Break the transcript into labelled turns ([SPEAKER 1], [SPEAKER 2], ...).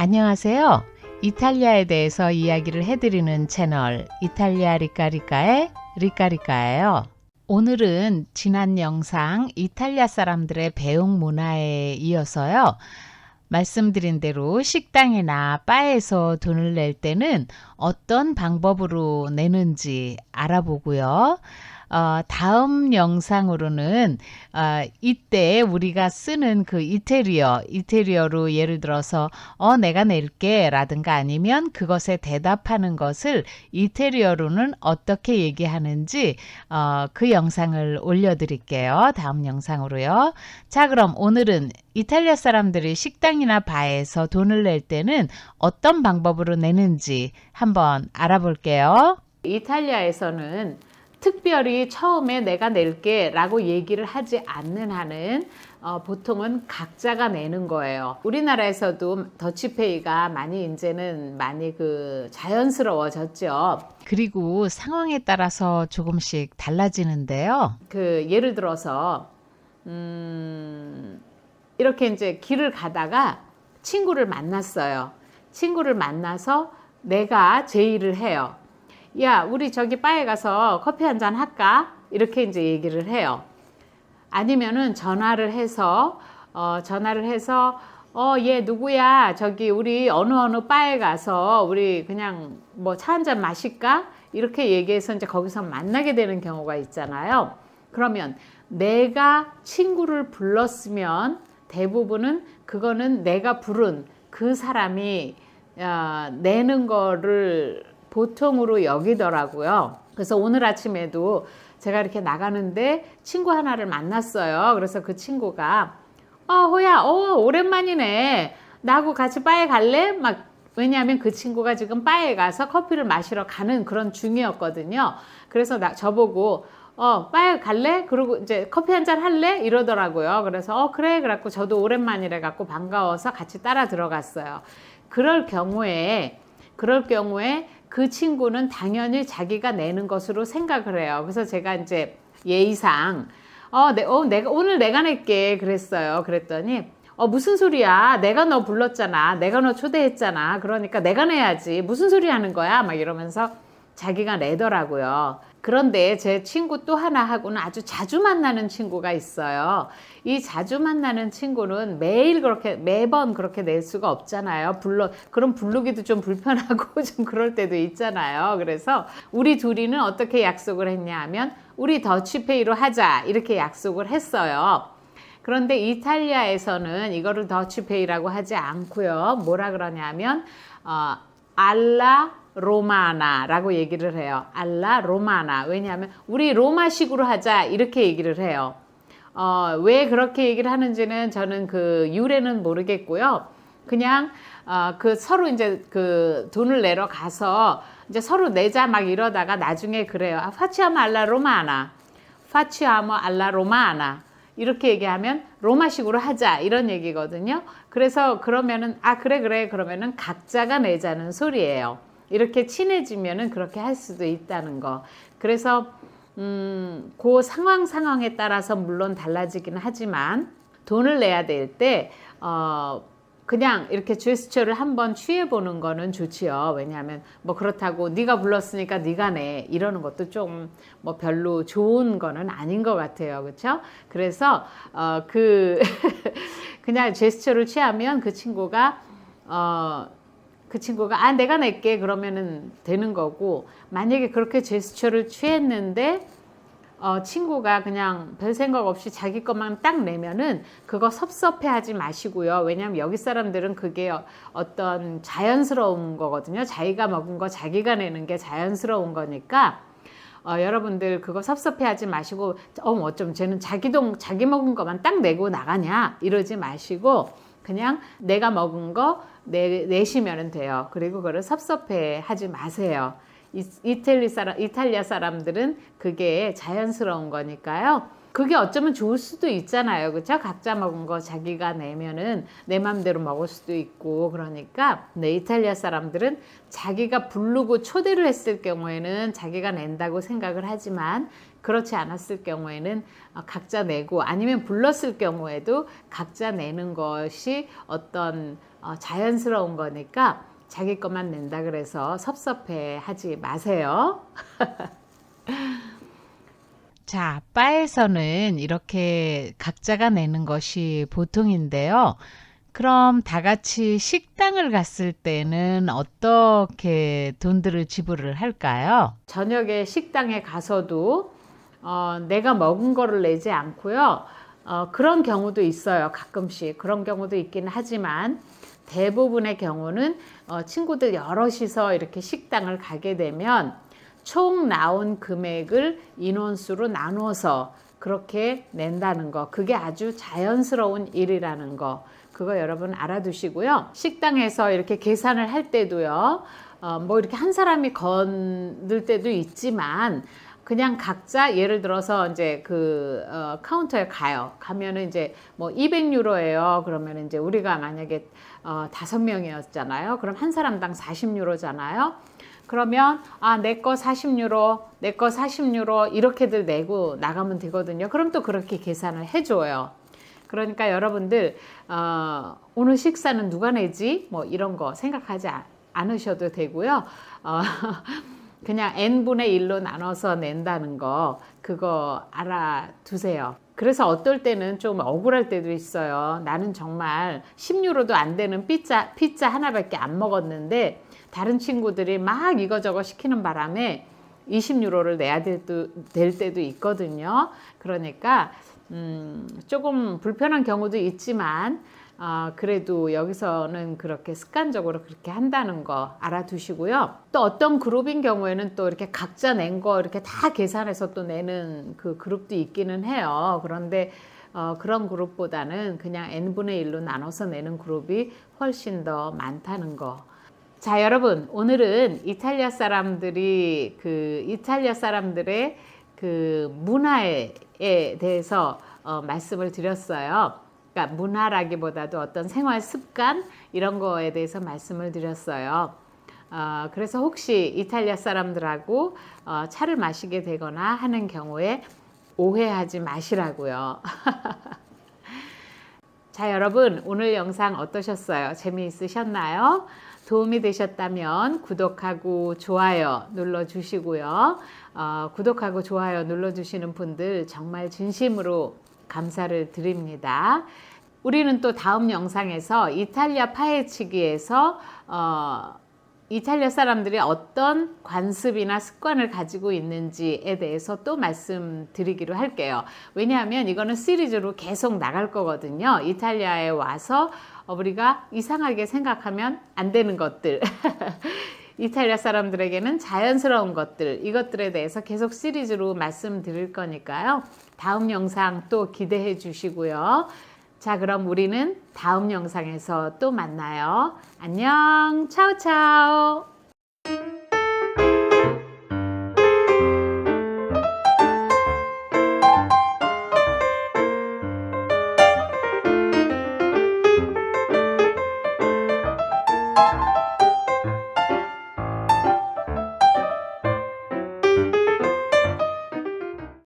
[SPEAKER 1] 안녕하세요. 이탈리아에 대해서 이야기를 해드리는 채널 이탈리아 리카리카의 리카리카예요. 오늘은 지난 영상 이탈리아 사람들의 배웅 문화에 이어서요. 말씀드린 대로 식당이나 바에서 돈을 낼 때는 어떤 방법으로 내는지 알아보고요. 어, 다음 영상으로는 어, 이때 우리가 쓰는 그 이태리어, 이태리어로 예를 들어서 어 내가 낼게 라든가 아니면 그것에 대답하는 것을 이태리어로는 어떻게 얘기하는지 어, 그 영상을 올려드릴게요. 다음 영상으로요. 자 그럼 오늘은 이탈리아 사람들이 식당이나 바에서 돈을 낼 때는 어떤 방법으로 내는지 한번 알아볼게요. 이탈리아에서는 특별히 처음에 내가 낼게 라고 얘기를 하지 않는 한은 어, 보통은 각자가 내는 거예요. 우리나라에서도 더치페이가 많이 이제는 많이 그 자연스러워졌죠. 그리고 상황에 따라서 조금씩 달라지는데요. 그 예를 들어서 음, 이렇게 이제 길을 가다가 친구를 만났어요. 친구를 만나서 내가 제의를 해요. 야, 우리 저기 바에 가서 커피 한 잔 할까? 이렇게 이제 얘기를 해요. 아니면은 전화를 해서, 어, 전화를 해서, 어, 얘 누구야? 저기 우리 어느 어느 바에 가서 우리 그냥 뭐 차 한 잔 마실까? 이렇게 얘기해서 이제 거기서 만나게 되는 경우가 있잖아요. 그러면 내가 친구를 불렀으면 대부분은 그거는 내가 부른 그 사람이 어, 내는 거를 보통으로 여기더라고요. 그래서 오늘 아침에도 제가 이렇게 나가는데 친구 하나를 만났어요. 그래서 그 친구가 어, 호야, 어, 오랜만이네. 나하고 같이 바에 갈래? 막 왜냐하면 그 친구가 지금 바에 가서 커피를 마시러 가는 그런 중이었거든요. 그래서 나, 저보고 어, 바에 갈래? 그리고 이제 커피 한 잔 할래? 이러더라고요. 그래서 어, 그래. 그래갖고 저도 오랜만이래 갖고 반가워서 같이 따라 들어갔어요. 그럴 경우에, 그럴 경우에 그 친구는 당연히 자기가 내는 것으로 생각을 해요. 그래서 제가 이제 예의상, 어, 내, 어, 내가, 오늘 내가 낼게. 그랬어요. 그랬더니, 어, 무슨 소리야. 내가 너 불렀잖아. 내가 너 초대했잖아. 그러니까 내가 내야지. 무슨 소리 하는 거야? 막 이러면서 자기가 내더라고요. 그런데 제 친구 또 하나하고는 아주 자주 만나는 친구가 있어요. 이 자주 만나는 친구는 매일 그렇게 매번 그렇게 낼 수가 없잖아요. 불러 그럼 부르기도 좀 불편하고 좀 그럴 때도 있잖아요. 그래서 우리 둘이는 어떻게 약속을 했냐 하면 우리 더치페이로 하자 이렇게 약속을 했어요. 그런데 이탈리아에서는 이거를 더치페이라고 하지 않고요. 뭐라 그러냐면 어, 알라 로마나라고 얘기를 해요. 알라 로마나. 왜냐하면 우리 로마식으로 하자 이렇게 얘기를 해요. 어, 왜 그렇게 얘기를 하는지는 저는 그 유래는 모르겠고요. 그냥 어, 그 서로 이제 그 돈을 내러 가서 이제 서로 내자 막 이러다가 나중에 그래요. 아, 파치아모 알라 로마나. 파치아모 알라 로마나. 이렇게 얘기하면 로마식으로 하자 이런 얘기거든요. 그래서 그러면은 아 그래 그래 그러면은 각자가 내자는 소리예요. 이렇게 친해지면은 그렇게 할 수도 있다는 거. 그래서 음, 그 상황 상황에 따라서 물론 달라지기는 하지만 돈을 내야 될때 어, 그냥 이렇게 제스처를 한번 취해 보는 거는 좋지요. 왜냐하면 뭐 그렇다고 네가 불렀으니까 네가 내 이러는 것도 좀 뭐 별로 좋은 거는 아닌 것 같아요. 그렇죠? 그래서 어, 그 그냥 제스처를 취하면 그 친구가 어, 그 친구가 아 내가 낼게 그러면은 되는 거고 만약에 그렇게 제스처를 취했는데 어, 친구가 그냥 별 생각 없이 자기 것만 딱 내면은 그거 섭섭해 하지 마시고요. 왜냐하면 여기 사람들은 그게 어, 어떤 자연스러운 거거든요. 자기가 먹은 거 자기가 내는 게 자연스러운 거니까 어, 여러분들 그거 섭섭해 하지 마시고 어 어쩜 쟤는 자기 동 자기 먹은 것만 딱 내고 나가냐 이러지 마시고 그냥 내가 먹은 거 내, 내시면 돼요. 그리고 그걸 섭섭해 하지 마세요. 이탈리 사람, 이탈리아 사람들은 그게 자연스러운 거니까요. 그게 어쩌면 좋을 수도 있잖아요. 그렇죠? 각자 먹은 거 자기가 내면은 내 맘대로 먹을 수도 있고 그러니까 네, 이탈리아 사람들은 자기가 부르고 초대를 했을 경우에는 자기가 낸다고 생각을 하지만 그렇지 않았을 경우에는 각자 내고 아니면 불렀을 경우에도 각자 내는 것이 어떤 어, 자연스러운 거니까 자기 것만 낸다 그래서 섭섭해 하지 마세요. 자, 바에서는 이렇게 각자가 내는 것이 보통인데요. 그럼 다 같이 식당을 갔을 때는 어떻게 돈들을 지불을 할까요? 저녁에 식당에 가서도 어, 내가 먹은 거를 내지 않고요. 어, 그런 경우도 있어요. 가끔씩 그런 경우도 있긴 하지만 대부분의 경우는 어, 친구들 여럿이서 이렇게 식당을 가게 되면 총 나온 금액을 인원수로 나눠서 그렇게 낸다는 거. 그게 아주 자연스러운 일이라는 거. 그거 여러분 알아두시고요. 식당에서 이렇게 계산을 할 때도요. 어, 뭐 이렇게 한 사람이 건들 때도 있지만 그냥 각자 예를 들어서 이제 그 어, 카운터에 가요. 가면은 이제 뭐 200유로예요. 그러면 이제 우리가 만약에 어, 다섯 명이었잖아요. 그럼 한 사람당 40유로잖아요. 그러면 아, 내 거 40유로, 내 거 40유로 이렇게들 내고 나가면 되거든요. 그럼 또 그렇게 계산을 해줘요. 그러니까 여러분들 어, 오늘 식사는 누가 내지? 뭐 이런 거 생각하지 아- 않으셔도 되고요. 어, 그냥 n분의 1로 나눠서 낸다는 거 그거 알아두세요. 그래서 어떨 때는 좀 억울할 때도 있어요. 나는 정말 10유로도 안 되는 피자 피자 하나밖에 안 먹었는데 다른 친구들이 막 이거저거 시키는 바람에 20유로를 내야 될, 때- 될 때도 있거든요. 그러니까 음, 조금 불편한 경우도 있지만 아, 그래도 여기서는 그렇게 습관적으로 그렇게 한다는 거 알아두시고요. 또 어떤 그룹인 경우에는 또 이렇게 각자 낸 거 이렇게 다 계산해서 또 내는 그 그룹도 있기는 해요. 그런데 어, 그런 그룹보다는 그냥 n분의 1로 나눠서 내는 그룹이 훨씬 더 많다는 거. 자, 여러분, 오늘은 이탈리아 사람들이 그 이탈리아 사람들의 그 문화에 대해서 어, 말씀을 드렸어요. 그러니까 문화라기보다도 어떤 생활 습관 이런 거에 대해서 말씀을 드렸어요. 어, 그래서 혹시 이탈리아 사람들하고 어, 차를 마시게 되거나 하는 경우에 오해하지 마시라고요. 자, 여러분, 오늘 영상 어떠셨어요? 재미있으셨나요? 도움이 되셨다면 구독하고 좋아요 눌러주시고요. 어, 구독하고 좋아요 눌러주시는 분들 정말 진심으로 감사를 드립니다. 우리는 또 다음 영상에서 이탈리아 파헤치기에서 어, 이탈리아 사람들이 어떤 관습이나 습관을 가지고 있는지에 대해서 또 말씀드리기로 할게요. 왜냐하면 이거는 시리즈로 계속 나갈 거거든요. 이탈리아에 와서 어, 우리가 이상하게 생각하면 안 되는 것들. 이탈리아 사람들에게는 자연스러운 것들, 이것들에 대해서 계속 시리즈로 말씀드릴 거니까요. 다음 영상 또 기대해 주시고요. 자, 그럼 우리는 다음 영상에서 또 만나요. 안녕, 차오차오.